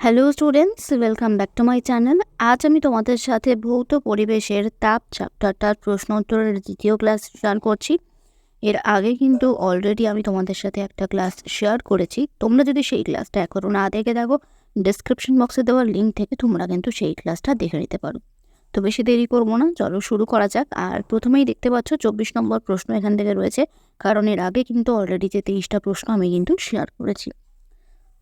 Hello students welcome back to my channel আজ আমি তোমাদের সাথে ভৌত পরিবেশের তাপ চ্যাপ্টারটার প্রশ্ন উত্তরের দ্বিতীয় ক্লাস শেয়ার করছি। এর আগে কিন্তু অলরেডি আমি তোমাদের সাথে একটা ক্লাস শেয়ার করেছি। তোমরা যদি সেই ক্লাসটা এখনও না দেখে দেখো ডিসক্রিপশন বক্সে দেওয়া লিঙ্ক থেকে তোমরা কিন্তু সেই ক্লাসটা দেখে নিতে পারো। তো বেশি দেরি করব না, চলো শুরু করা যাক। আর প্রথমেই দেখতে পাচ্ছ, চব্বিশ নম্বর প্রশ্ন এখান থেকে রয়েছে। কারণ এর আগে কিন্তু অলরেডি যে তেইশটা প্রশ্ন আমি কিন্তু শেয়ার করেছি।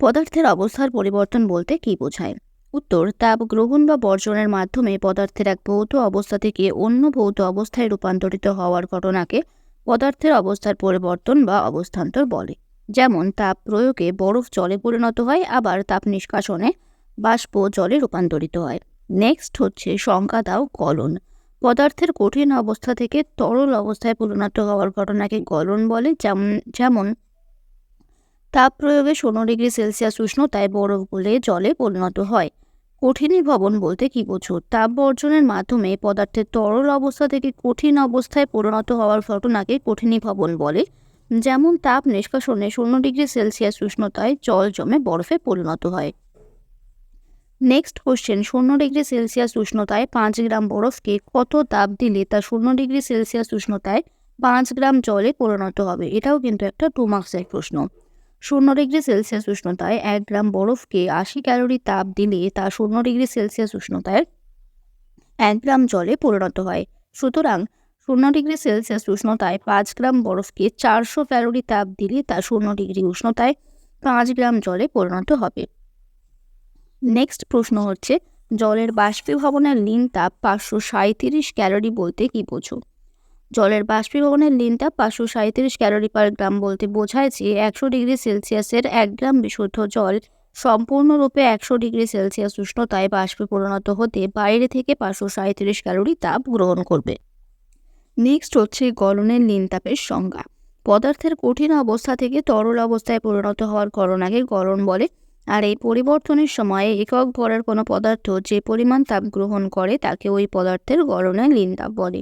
পদার্থের অবস্থার পরিবর্তন বলতে কী বোঝায়? উত্তর, তাপ গ্রহণ বা বর্জনের মাধ্যমে পদার্থের এক ভৌত অবস্থা থেকে অন্য ভৌত অবস্থায় রূপান্তরিত হওয়ার ঘটনাকে পদার্থের অবস্থার পরিবর্তন বা অবস্থান্তর বলে। যেমন, তাপ প্রয়োগে বরফ জলে পরিণত হয়, আবার তাপ নিষ্কাশনে বাষ্প জলে রূপান্তরিত হয়। নেক্সট হচ্ছে সংখ্যা দাও গলন। পদার্থের কঠিন অবস্থা থেকে তরল অবস্থায় পরিণত হওয়ার ঘটনাকে গলন বলে। যেমন যেমন তাপ প্রয়োগে ষোলো ডিগ্রি সেলসিয়াস উষ্ণতায় বরফ গলে জলে পরিণত হয়। কঠিনী ভবন বলতে কি বোঝো? তাপ বর্জনের মাধ্যমে পদার্থের তরল অবস্থা থেকে কঠিন অবস্থায় পরিণত হওয়ার ঘটনাকে কঠিনী ভবন বলে। যেমন তাপ নিষ্কাশনে শূন্য ডিগ্রি সেলসিয়াস উষ্ণতায় জল জমে বরফে পরিণত হয়। নেক্সট কোশ্চেন শূন্য ডিগ্রি সেলসিয়াস উষ্ণতায় পাঁচ গ্রাম বরফকে কত তাপ দিলে তা শূন্য ডিগ্রি সেলসিয়াস উষ্ণতায় পাঁচ গ্রাম জলে পরিণত হবে? এটাও কিন্তু একটা টু মার্কসের প্রশ্ন। শূন্য ডিগ্রি সেলসিয়াস উষ্ণতায় এক গ্রাম বরফকে আশি ক্যালোরি তাপ দিলে তা শূন্য ডিগ্রি সেলসিয়াস উষ্ণতায় এক গ্রাম জলে পরিণত হয়। সুতরাং শূন্য ডিগ্রি সেলসিয়াস উষ্ণতায় পাঁচ গ্রাম বরফকে চারশো ক্যালোরি তাপ দিলে তা শূন্য ডিগ্রি উষ্ণতায় পাঁচ গ্রাম জলে পরিণত হবে। নেক্সট প্রশ্ন হচ্ছে, জলের বাষ্পীভবনের লিন তাপ পাঁচশো সাঁত্রিশ ক্যালোরি বলতে কি বোঝো? জলের বাষ্পীভবনের লিনটা পাঁচশো সাঁত্রিশ ক্যালোরি পার গ্রাম বলতে বোঝায় যে একশো ডিগ্রি সেলসিয়াসের এক গ্রাম বিশুদ্ধ জল সম্পূর্ণরূপে একশো ডিগ্রি সেলসিয়াস উষ্ণতায় বাষ্পে পরিণত হতে বাইরে থেকে পাঁচশো সাঁত্রিশ ক্যালোরি তাপ গ্রহণ করবে। নেক্সট হচ্ছে গলনের লিন তাপের সংজ্ঞা। পদার্থের কঠিন অবস্থা থেকে তরল অবস্থায় পরিণত হওয়ার গলনাকে গলন বলে, আর এই পরিবর্তনের সময়ে একক ভরের কোনো পদার্থ যে পরিমাণ তাপ গ্রহণ করে তাকে ওই পদার্থের গলনের লিন তাপ বলে।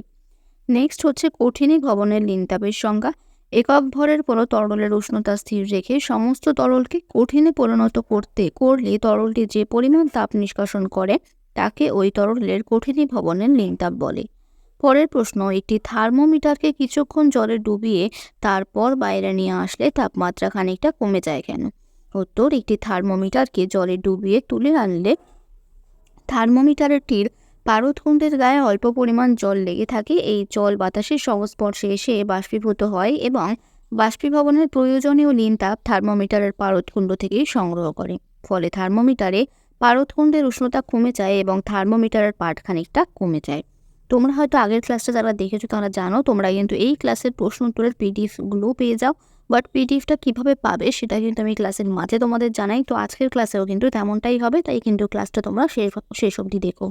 নেক্সট হচ্ছে কঠিনী ভবনের লিনতাপের সংজ্ঞা। একক ভরের কোনো তরলের উষ্ণতা স্থির রেখে সমস্ত তরলকে কঠিনে পরিণত করতে, করলে তরলটি যে পরিমাণ তাপ নিষ্কাশন করে, তাকে ওই তরলের কঠিনী ভবনের লিনতাপ বলে। পরের প্রশ্ন, একটি থার্মোমিটারকে কিছুক্ষণ জলে ডুবিয়ে তারপর বাইরে নিয়ে আসলে তাপমাত্রা খানিকটা কমে যায় কেন? উত্তর, একটি থার্মোমিটারকে জলে ডুবিয়ে তুলে আনলে থার্মোমিটারটির পারদকুণ্ডের গায়ে অল্প পরিমাণ জল লেগে থাকে। এই জল বাতাসের সংস্পর্শে এসে বাষ্পীভূত হয় এবং বাষ্পীভবনের প্রয়োজনীয় লিন তাপ থার্মোমিটারের পারদকুণ্ড থেকেই সংগ্রহ করে। ফলে থার্মোমিটারে পারদকুণ্ডের উষ্ণতা কমে যায় এবং থার্মোমিটারের পাট খানিকটা কমে যায়। তোমরা হয়তো আগের ক্লাসটা যারা দেখেছ তারা জানো, তোমরা কিন্তু এই ক্লাসের প্রশ্ন উত্তরের পিডিএফগুলো পেয়ে যাও। বাট পিডিএফটা কীভাবে পাবে সেটা কিন্তু আমি ক্লাসের মাঝে তোমাদের জানাই। তো আজকের ক্লাসেও কিন্তু তেমনটাই হবে, তাই কিন্তু ক্লাসটা তোমরা শেষ শেষ অবধি দেখো।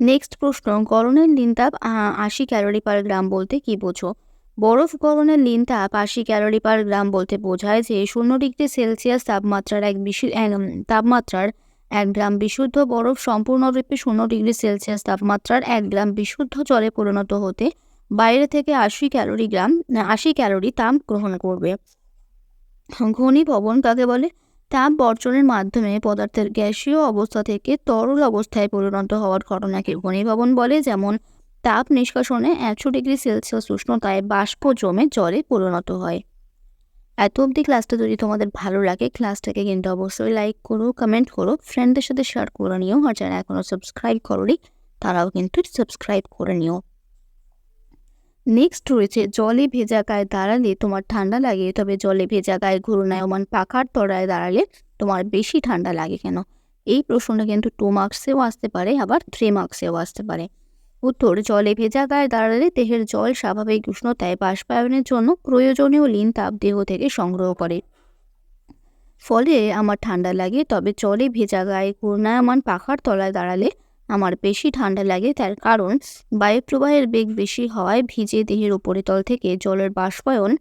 নেক্সট প্রশ্ন গরনের লিনতাপ আশি ক্যালোরি পার গ্রাম বলতে কি বোঝো? বরফ গরনের লিনতাপ আশি ক্যালোরি পার গ্রাম বলতে বোঝায় যে, শূন্য ডিগ্রি সেলসিয়াস তাপমাত্রার এক বিশু তাপমাত্রার এক গ্রাম বিশুদ্ধ বরফ সম্পূর্ণরূপে শূন্য ডিগ্রি সেলসিয়াস তাপমাত্রার এক গ্রাম বিশুদ্ধ জলে পরিণত হতে বাইরে থেকে আশি ক্যালোরি গ্রাম, আশি ক্যালোরি তাপ গ্রহণ করবে। ঘনীভবন কাকে বলে? তাপ বর্জনের মাধ্যমে পদার্থের গ্যাসীয় অবস্থা থেকে তরল অবস্থায় পরিণত হওয়ার ঘটনাকে ঘনীভবন বলে যেমন, তাপ নিষ্কাশনে একশো ডিগ্রি সেলসিয়াস উষ্ণতায় বাষ্প জমে জলে পরিণত হয়। এত অবধি ক্লাসটা যদি তোমাদের ভালো লাগে ক্লাসটাকে কিন্তু অবশ্যই লাইক করো কমেন্ট করো ফ্রেন্ডদের সাথে শেয়ার করে নিও, আর যারা এখনও সাবস্ক্রাইব করোনি, তারাও কিন্তু সাবস্ক্রাইব করে নিও। নেক্সট রয়েছে, জলে ভেজা গায়ে দাঁড়ালে তোমার ঠান্ডা লাগে, তবে জলে ভেজা গায়ে ঘূর্ণায়মান পাখার তলায় দাঁড়ালে তোমার বেশি ঠান্ডা লাগে কেন? এই প্রশ্নটা কিন্তু টু মার্কসেও আসতে পারে, আবার থ্রি মার্কসেও আসতে পারে। উত্তর, জলে ভেজা গায়ে দাঁড়ালে দেহের জল স্বাভাবিক উষ্ণতায় বাষ্পায়নের জন্য প্রয়োজনীয় লিন তাপ দেহ থেকে সংগ্রহ করে। ফলে আমার ঠান্ডা লাগে, তবে জলে ভেজা গায়ে ঘূর্ণায়মান পাখার তলায় দাঁড়ালে আমার বেশি ঠান্ডা লাগে তার কারণ বায়ুপ্রবাহের বেগ বেশি হওয়ায় ভিজে দেহের উপরিতল থেকে জলের বাষ্পায়ন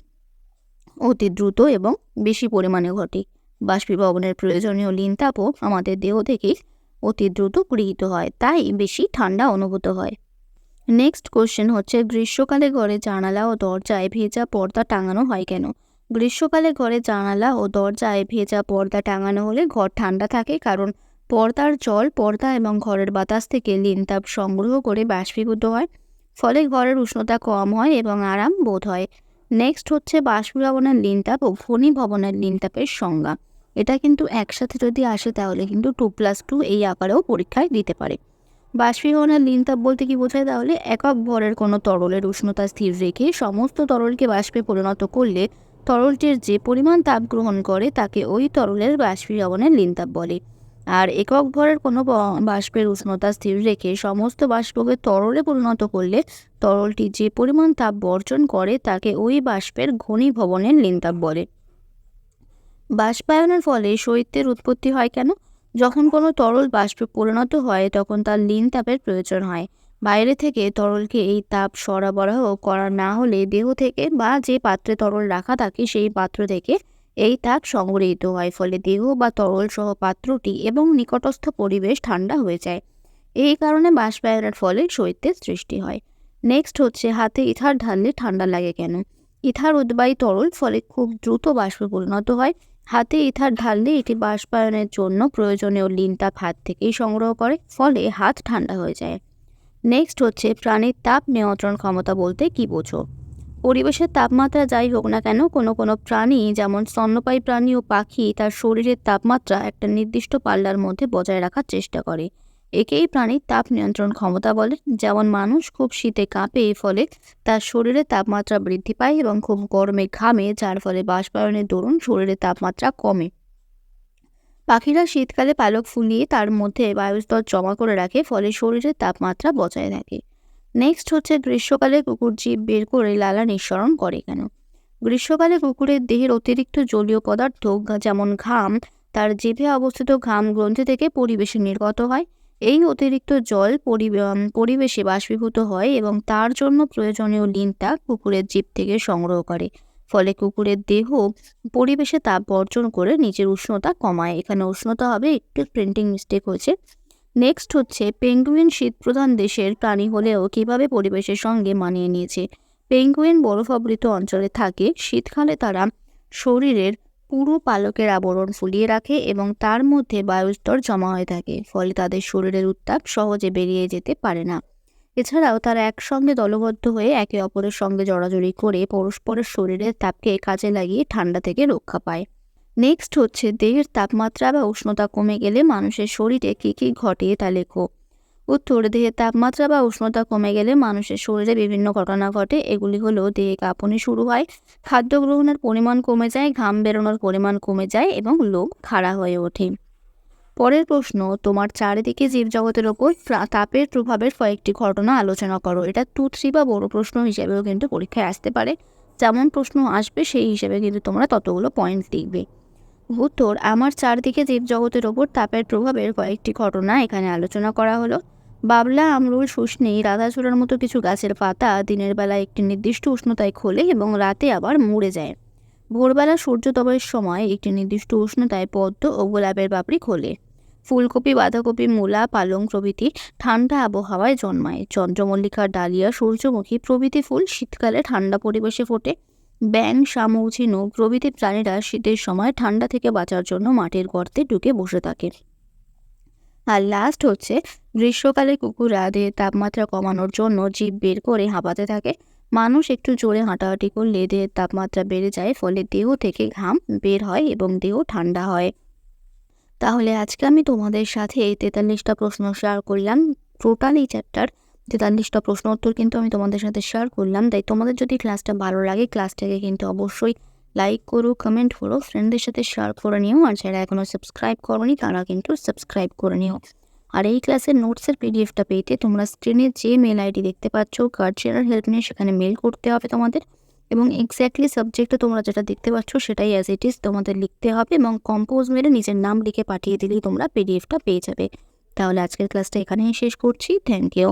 অতি দ্রুত এবং বেশি পরিমাণে ঘটে। বাষ্পীভবনের প্রয়োজনীয় লিন তাপও আমাদের দেহ থেকে অতি দ্রুত গৃহীত হয়, তাই বেশি ঠান্ডা অনুভূত হয়। নেক্সট কোশ্চেন হচ্ছে, গ্রীষ্মকালে ঘরে জানালা ও দরজায় ভেজা পর্দা টাঙানো হয় কেন? গ্রীষ্মকালে ঘরে জানালা ও দরজায় ভেজা পর্দা টাঙানো হলে ঘর ঠান্ডা থাকে কারণ পর্দার জল পর্দা এবং ঘরের বাতাস থেকে লিনতাপ সংগ্রহ করে বাষ্পীভূত হয়, ফলে ঘরের উষ্ণতা কম হয় এবং আরাম বোধ হয়। নেক্সট হচ্ছে বাষ্পীভবনের লিনতাপ ও ঘনীভবনের লিনতাপের সংজ্ঞা। এটা কিন্তু একসাথে যদি আসে তাহলে কিন্তু টু প্লাস টু এই আকারেও পরীক্ষায় দিতে পারে। বাষ্পীভবনের লিনতাপ বলতে কি বোঝায় তাহলে? একক ভরের কোনো তরলের উষ্ণতা স্থির রেখে সমস্ত তরলকে বাষ্পে পরিণত করলে তরলটির যে পরিমাণ তাপ গ্রহণ করে তাকে ওই তরলের বাষ্পীভবনের লিনতাপ বলে। আর একক ভরের কোনো বাষ্পের উষ্ণতা স্থির রেখে সমস্ত বাষ্পকে তরলে পরিণত করলে তরলটি যে পরিমাণ তাপ বর্জন করে তাকে ওই বাষ্পের ঘনীভবনের লিনতাপ বলে। বাষ্পায়নের ফলে শৈত্যের উৎপত্তি হয় কেন? যখন কোনো তরল বাষ্পে পরিণত হয় তখন তার লিন তাপের প্রয়োজন হয়। বাইরে থেকে তরলকে এই তাপ সরবরাহ করা না হলে দেহ থেকে বা যে পাত্রে তরল রাখা থাকে সেই পাত্র থেকে এই তাপ সংগৃহীত হয় ফলে দেহ বা তরল সহ পাত্রটি এবং নিকটস্থ পরিবেশ ঠান্ডা হয়ে যায়। এই কারণে বাষ্পায়নের ফলে শৈত্যের সৃষ্টি হয়। নেক্সট হচ্ছে হাতে ইথার ঢাললে ঠান্ডা লাগে কেন? ইথার উদ্বায়ী তরল ফলে খুব দ্রুত বাষ্পে পরিণত হয়। হাতে ইথার ঢাললে এটি বাষ্পায়নের জন্য প্রয়োজনীয় লিন তাপ হাত থেকেই সংগ্রহ করে, ফলে হাত ঠান্ডা হয়ে যায়। নেক্সট হচ্ছে প্রাণীর তাপ নিয়ন্ত্রণ ক্ষমতা বলতে কি বোঝো? পরিবেশের তাপমাত্রা যাই হোক না কেন, কোনো কোনো প্রাণী, যেমন স্তন্যপায়ী প্রাণী ও পাখি, তার শরীরের তাপমাত্রা একটা নির্দিষ্ট পাল্লার মধ্যে বজায় রাখার চেষ্টা করে। একেই প্রাণীর তাপ নিয়ন্ত্রণ ক্ষমতা বলে। যেমন মানুষ খুব শীতে কাঁপে ফলে তার শরীরের তাপমাত্রা বৃদ্ধি পায় এবং খুব গরমে ঘামে, যার ফলে বাষ্পায়নের দরুন শরীরের তাপমাত্রা কমে। পাখিরা শীতকালে পালক ফুলিয়ে তার মধ্যে বায়ুস্তর জমা করে রাখে, ফলে শরীরের তাপমাত্রা বজায় থাকে। নেক্সট হচ্ছে গ্রীষ্মকালে কুকুর জীব বের করে লালা নিঃসরণ করে কেন? গ্রীষ্মকালে কুকুরের দেহের অতিরিক্ত জলীয় পদার্থ যেমন ঘাম, তার জিভে অবস্থিত ঘাম গ্রন্থি থেকে পরিবেশে নির্গত হয়। এই অতিরিক্ত জল পরিবেশে বাষ্পীভূত হয় এবং তার জন্য প্রয়োজনীয় লিনটা কুকুরের জীব থেকে সংগ্রহ করে। ফলে কুকুরের দেহ পরিবেশে তাপ বর্জন করে নিজের উষ্ণতা কমায়। এখানে উষ্ণতা হবে, একটু প্রিন্টিং মিস্টেক হয়েছে। নেক্সট হচ্ছে পেঙ্গুইন শীতপ্রধান দেশের প্রাণী হলেও কীভাবে পরিবেশের সঙ্গে মানিয়ে নিয়েছে? পেঙ্গুইন বরফাবৃত অঞ্চলে থাকে, শীতকালে তারা শরীরের পুরো পালকের আবরণ ফুলিয়ে রাখে এবং তার মধ্যে বায়ুস্তর জমা হয়ে থাকে, ফলে তাদের শরীরের উত্তাপ সহজে বেরিয়ে যেতে পারে না। এছাড়াও তারা একসঙ্গে দলবদ্ধ হয়ে একে অপরের সঙ্গে জড়াজড়ি করে পরস্পরের শরীরের তাপকে কাজে লাগিয়ে ঠান্ডা থেকে রক্ষা পায়। নেক্সট হচ্ছে দেহের তাপমাত্রা বা উষ্ণতা কমে গেলে মানুষের শরীরে কী কী ঘটে তা লেখো। উত্তর, দেহের তাপমাত্রা বা উষ্ণতা কমে গেলে মানুষের শরীরে বিভিন্ন ঘটনা ঘটে। এগুলি হলো দেহে কাঁপুনি শুরু হয়, খাদ্য গ্রহণের পরিমাণ কমে যায়, ঘাম বেরোনোর পরিমাণ কমে যায় এবং লোম খাড়া হয়ে ওঠে। পরের প্রশ্ন, তোমার চারিদিকে জীবজগতের ওপর তাপের প্রভাবের কয়েকটি ঘটনা আলোচনা করো। এটা টু থ্রি বা বড় প্রশ্ন হিসেবেও কিন্তু পরীক্ষায় আসতে পারে। যেমন প্রশ্ন আসবে, সেই হিসেবে কিন্তু তোমরা ততগুলো পয়েন্ট লিখবে। উত্তর, আমার চারদিকে জীবজগতের ওপর তাপের প্রভাবের কয়েকটি ঘটনা এখানে আলোচনা করা হলো। বাবলা, আমরুল, শুষ্নি রাধাচূড়ার মতো কিছু গাছের পাতা দিনের বেলা একটি নির্দিষ্ট উষ্ণতায় খোলে এবং রাতে আবার মরে যায়। ভোরবেলা সূর্যোদয়ের সময় একটি নির্দিষ্ট উষ্ণতায় পদ্ম ও গোলাপের পাপড়ি খোলে। ফুলকপি, বাঁধাকপি, মূলা, পালং প্রভৃতি ঠান্ডা আবহাওয়ায় জন্মায়। চন্দ্রমল্লিকা ডালিয়া, সূর্যমুখী প্রভৃতি ফুল শীতকালে ঠান্ডা পরিবেশে ফোটে। ব্যাং শামুক ঝিনুক প্রভৃতি প্রাণীরা শীতের সময় ঠান্ডা থেকে বাঁচার জন্য মাটির গর্তে ঢুকে বসে থাকে। আর লাস্ট হচ্ছে, গ্রীষ্মকালে কুকুররা দেহের তাপমাত্রা কমানোর জন্য জীব বের করে হাঁপাতে থাকে। মানুষ একটু জোরে হাঁটাহাঁটি করলে দেহের তাপমাত্রা বেড়ে যায়, ফলে দেহ থেকে ঘাম বের হয় এবং দেহ ঠান্ডা হয়। তাহলে আজকে আমি তোমাদের সাথে এই তেতাল্লিশটা প্রশ্ন শেয়ার করলাম। টোটাল এই চ্যাপ্টার তেতাল্লিশটা প্রশ্ন উত্তর কিন্তু আমি তোমাদের সাথে শেয়ার করলাম। তাই তোমাদের যদি ক্লাসটা ভালো লাগে ক্লাসটাকে কিন্তু অবশ্যই লাইক করো কমেন্ট করো ফ্রেন্ডদের সাথে শেয়ার করে নিও। আর যারা এখনও সাবস্ক্রাইব করোনি, তারা কিন্তু সাবস্ক্রাইব করে নিও। আর এই ক্লাসের নোটসের পিডিএফটা পেতে তোমরা স্ক্রিনে যে মেল আইডি দেখতে পাচ্ছ গার্জিয়ানের হেল্প নিয়ে সেখানে মেল করতে হবে তোমাদের। এবং এক্স্যাক্টলি সাবজেক্টে তোমরা যেটা দেখতে পাচ্ছ, সেটাই অ্যাজ ইট ইজ তোমাদের লিখতে হবে এবং কম্পোজ মেরে নিজের নাম লিখে পাঠিয়ে দিলেই তোমরা পিডিএফটা পেয়ে যাবে। তাহলে আজকের ক্লাসটা এখানেই শেষ করছি। Thank you